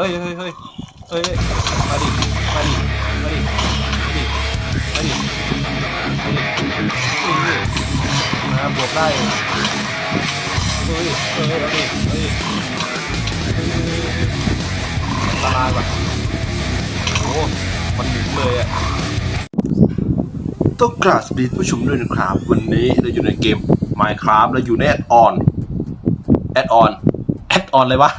เฮ้ยเฮ้ยเฮ้ยเฮ้ยมาดิ มาดิ มาดิ มาดิ มาดิ มาดินี่มาบวกได้เฮ้ยเฮ้ยเอาดิเอาดิอันตรายว่ะโอ้มันหมุนเลยอะต้องกราบสวัสดีผู้ชมด้วยนะครับ วันนี้เราอยู่ในเกม Minecraft เราอยู่ในแอดออน แอดออน แอดออนเลยวะ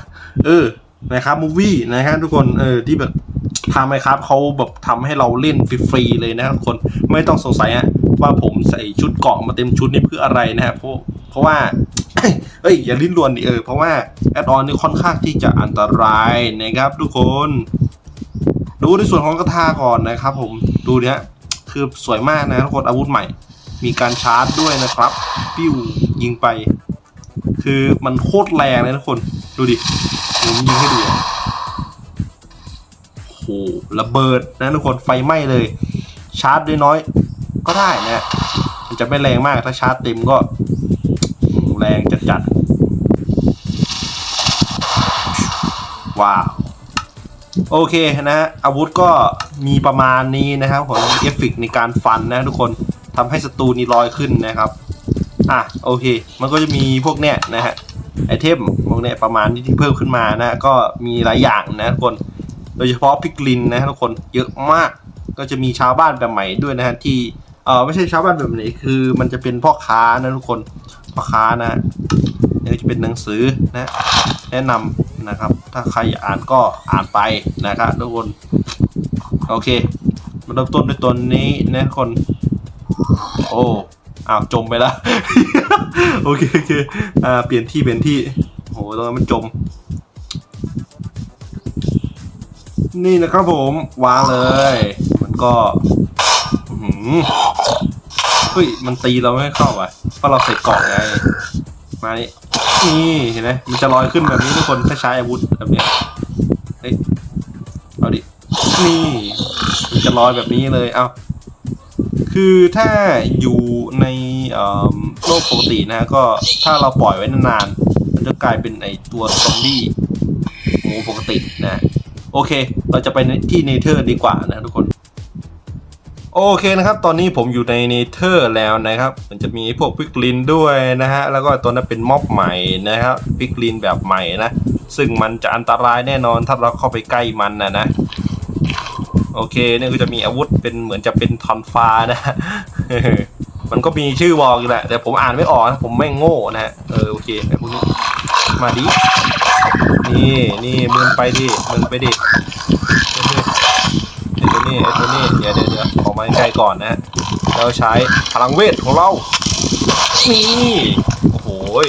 เออ นะครับมูวี่นะฮะทุกคนเออที่แบบทาง Minecraft เขาแบบทำให้เราเล่นฟรีๆเลยนะครับทุกคนไม่ต้องสงสัยอะว่าผมใส่ชุดเกราะมาเต็มชุดนี่เพื่ออะไรนะฮะเพราะเพราะว่าเอ้ยอย่าลิ้นรวนดิเออเพราะว่าแอดออนนี่ค่อนข้างที่จะอันตรายนะครับทุกคน ดูในส่วนของกระทาก่อนนะครับ ผมดูเนี้ยคือสวยมากนะทุกคนอาวุธใหม่ มีการชาร์จด้วยนะครับ ปิ้วยิงไป คือมันโคตรแรงเลยทุกคน ดูดิผมยิงให้ดูโอ้โหระเบิดนะทุกคนไฟไหม้เลย ชาร์จด้วยน้อยก็ได้นะมันจะไม่แรงมากถ้าชาร์จเต็มก็ แรงจัดๆว้าวโอเคนะฮะอาวุธก็มีประมาณนี้นะครับผมเอฟเฟกในการฟันนะทุกคนทำให้ศัตรูนี่ลอยขึ้นนะครับ อะโอเค มันก็จะมีพวกเนี้ยนะฮะไอเทมพวกเนี้ยประมาณนี้ที่เพิ่มขึ้นมานะก็มีหลายอย่างนะทุกคน โดยเฉพาะพิกลินนะทุกคนเยอะมากก็จะมีชาวบ้านแบบใหม่ด้วยนะฮะที่เออไม่ใช่ชาวบ้านแบบไหนคือมันจะเป็นพ่อค้านะทุกคนพ่อค้านะนี่จะเป็นหนังสือนะแนะนำนะครับ ถ้าใครอยากอ่านก็อ่านไปนะครับทุกคนโอเค มาเริ่มต้นด้วยตัวนี้นะทุกคน โอ้ อ้าวจมไปล้วโอเคโอเคอ่าเปลี่ยนที่เปลี่ยนที่โหตรงนั้นมันจม นี่นะครับผมวางเลย มันก็หือเฮ้ยมันตีเราไม่ให้เข้าอะเพราะเราใส่กล่องไงมานี่นี่เห็นไหมมันจะลอยขึ้นแบบนี้ทุกคนถ้าใช้อาวุธแบบนี้เฮ้ยเอาดินี่มันจะลอยแบบนี้เลยเอา คือถ้าอยู่ในโลกปกตินะก็ถ้าเราปล่อยไว้นานๆมันจะกลายเป็นไอตัวซอมบี้หมูปกตินะโอเค เราจะไปที่เนเธอร์ดีกว่านะทุกคน โอเคนะครับ ตอนนี้ผมอยู่ในเนเธอร์แล้วนะครับ มันจะมีพวกพิกลินด้วยนะฮะ แล้วก็ตัวนั้นเป็นม็อบใหม่นะครับพิกลินแบบใหม่นะ ซึ่งมันจะอันตรายแน่นอนถ้าเราเข้าไปใกล้มันนะนะ โอเคเนี่ยก็จะมีอาวุธเป็นเหมือนจะเป็นทอนฟ้านะมันก็มีชื่อบอกอยู่แหละแต่ผมอ่านไม่ออกนะผมไม่งโง่นะฮะเออโอเคไอ้พวกนี้มาดินี่นี่มึงไปดิมึงไปดิไอ้ตัวนี้ไอ้ตัวนี้เดี๋ยวเดี๋ยวออกมาใกล้ก่อนนะเราใช้พลังเวทของเรานี่โอ้โห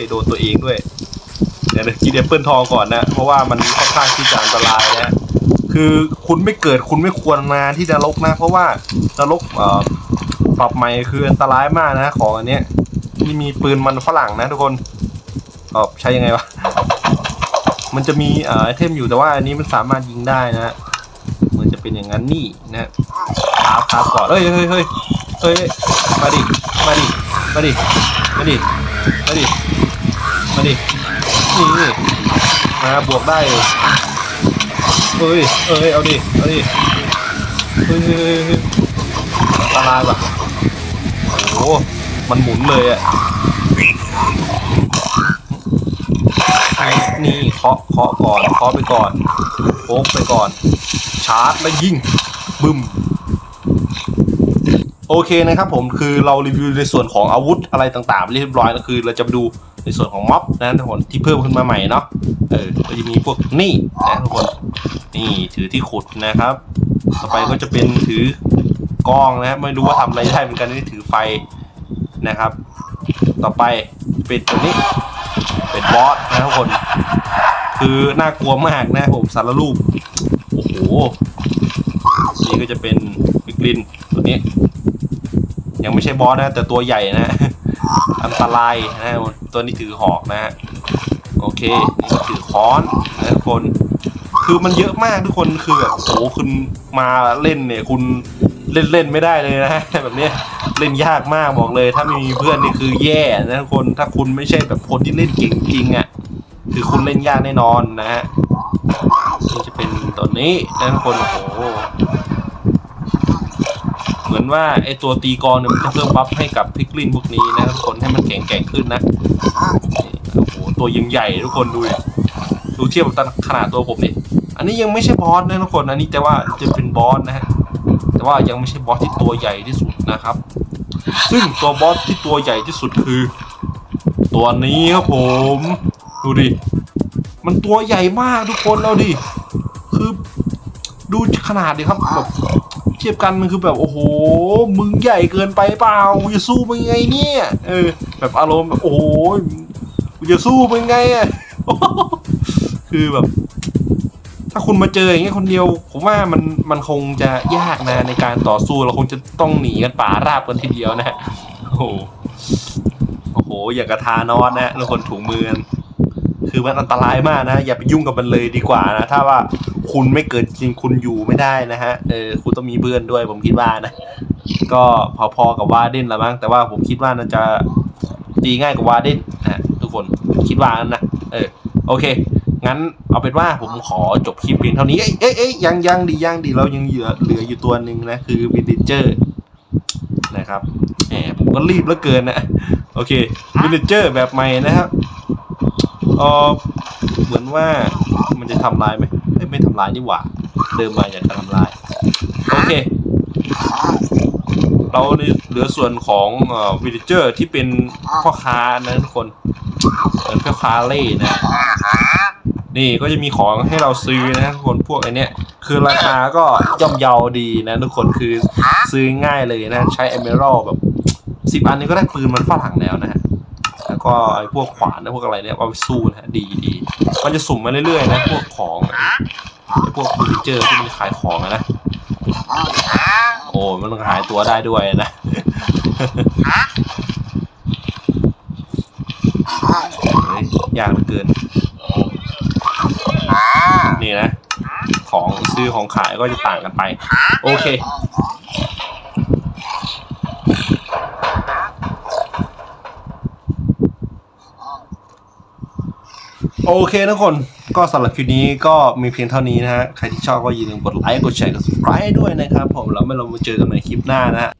โดนตัวเองด้วยเดี๋ยวเดี๋ยวกินแอปเปิลทองก่อนนะ เพราะว่ามันค่อนข้างที่จะอันตรายนะ คือคุณไม่เกิดคุณไม่ควรมาที่นรกนะ เพราะว่านรกเอ่อปรับใหม่คืออันตรายมากนะของอันเนี้ยนี่มีปืนมันฝรั่งนะทุกคนเออใช้ยังไงวะ มันจะมีเอ่อไอเทมอยู่แต่ว่าอันนี้มันสามารถยิงได้นะเหมือนจะเป็นอย่างนั้นนี่นะครับครับก่อนเฮ้ยเฮ้ยเฮ้ยเฮ้ยมาดิมาดิมาดิมาดิมาดิมาดินี่มาบวกได้ เฮ้ยเฮ้ย เอาดิ เอาดิ เฮ้ยเฮ้ยเฮ้ยอันตรายว่ะโอ้มันหมุนเลยอะนี่เคาะเคาะก่อนเคาะไปก่อนโค้งไปก่อน ชาร์จแล้วยิงบึ้มโอเคนะครับผมคือเรารีวิวในส่วนของอาวุธอะไรต่างๆเรียบร้อยแล้วคือเราจะดู ในส่วนของม็อบนะทุกคนที่เพิ่มขึ้นมาใหม่เนาะเออก็จะมีพวกนี่นะทุกคนนี่ถือที่ขุดนะครับ ต่อไปก็จะเป็นถือกล้องนะไม่รู้ว่าทำอะไรได้เหมือนกันนี่ถือไฟนะครับ ต่อไปเป็นตัวนี้เป็นบอสนะทุกคน คือน่ากลัวมากนะผมสารรูปโอ้โหนี่ก็จะเป็นวิกลินตัวนี้ ยังไม่ใช่บอสนะ แต่ตัวใหญ่นะ อันตรายนะตัวนี้ถือหอกนะฮะโอเคนี่ก็ถือค้อนนะทุกคน คือมันเยอะมากทุกคนคือแบบโอ้คุณมาเล่นเนี่ย คุณเล่นเล่นไม่ได้เลยนะแบบเนี้ยเล่นยากมากบอกเลย ถ้าไม่มีเพื่อนนี่คือแย่นะทุกคนถ้าคุณไม่ใช่แบบคนที่เล่นเก่งจริงอะคือคุณเล่นยากแน่นอนนะฮะนี่จะเป็นตัวนี้นะทุกคนโอ้โห เหมือนว่าไอตัวตีกลองเนี่ยมันจะเพิ่มบัฟให้กับพิกลินพวกนี้นะทุกคนให้มันแข็งแกร่งขึ้นนะโอ้โหตัวยังใหญ่ทุกคนดูดิดูเทียบกับขนาดตัวผมนี่อันนี้ยังไม่ใช่บอสนะทุกคนอันนี้แต่ว่าจะเป็นบอสนะฮะแต่ว่ายังไม่ใช่บอสที่ตัวใหญ่ที่สุดนะครับ ซึ่งตัวบอสที่ตัวใหญ่ที่สุดคือ ตัวนี้ครับผมดูดิมันตัวใหญ่มากทุกคนเอาดิคือดูขนาดดิครับแบบ เทียบกันมันคือแบบโอ้โห มึงใหญ่เกินไปเปล่ากูจะสู้มึงไงเนี่ยเออ แบบอารมณ์แบบโอ้โหกูจะสู้มึงไงอะคือแบบ ถ้าคุณมาเจออย่างเงี้ยคนเดียว ผมว่ามันมันคงจะยากนะในการต่อสู้เราคงจะต้องหนีกันป่าราบกันทีเดียวนะฮะโอ้โหโอ้โห อย่างกระทานอสนะทุกคนถุงมือ คือมันอันตรายมากนะ อย่าไปยุ่งกับมันเลยดีกว่านะ ถ้าว่าคุณไม่เกิดจริงคุณอยู่ไม่ได้นะฮะ เออ คุณต้องมีเพื่อนด้วยผมคิดว่านะ ก็พอๆกับวาเดนละมั้ง แต่ว่าผมคิดว่าน่าจะตีง่ายกว่าวาเดนนะฮะทุกคน คิดว่านั้นนะ เออ โอเค งั้นเอาเป็นว่าผมขอจบคลิปเพียงเท่านี้ เอ้ยเอ้ยเอ้ยยังยังดียังดีเรายังเหลือเหลืออยู่ตัวหนึ่งนะ คือวินดิเจอร์นะครับแหมผมก็รีบเหลือเกินนะ โอเควินดิเจอร์แบบใหม่นะครับ เออเหมือนว่ามันจะทำลายไหมเอ้ยไม่ทำลายนี่หว่า เดิมมาอยากจะทำลาย โอเค เราเหลือส่วนของวินดิเจอร์ที่เป็นพ่อค้านะทุกคนเป็นพ่อค้าเล่นะ นี่ก็จะมีของให้เราซื้อนะทุกคนพวกไอเนี้ยคือราคาก็ย่อมเยาดีนะทุกคนคือซื้อง่ายเลยนะ ใช้เอเมอรัลแบบสิบอันนี้ก็ได้ปืนมันฝรั่งแล้วนะฮะ แล้วก็ไอพวกขวานนะพวกอะไรเนี่ยเอาไปสู้นะฮะดีดีมันจะสุ่มมาเรื่อยๆนะพวกของไอพวกบูริเจอร์ที่มันขายของนะโอ้มันหายตัวได้ด้วยนะเฮ้ยยากเหลือเกินนี่นะ ของซื้อของขายก็จะต่างกันไป โอเค โอเคทุกคนก็สำหรับคลิปนี้ก็มีเพียงเท่านี้นะฮะ ใครที่ชอบก็อย่าลืมกดไลค์กดแชร์กด subscribe ด้วยนะครับผมแล้วไม่เรามาเจอกันในคลิปหน้านะฮะ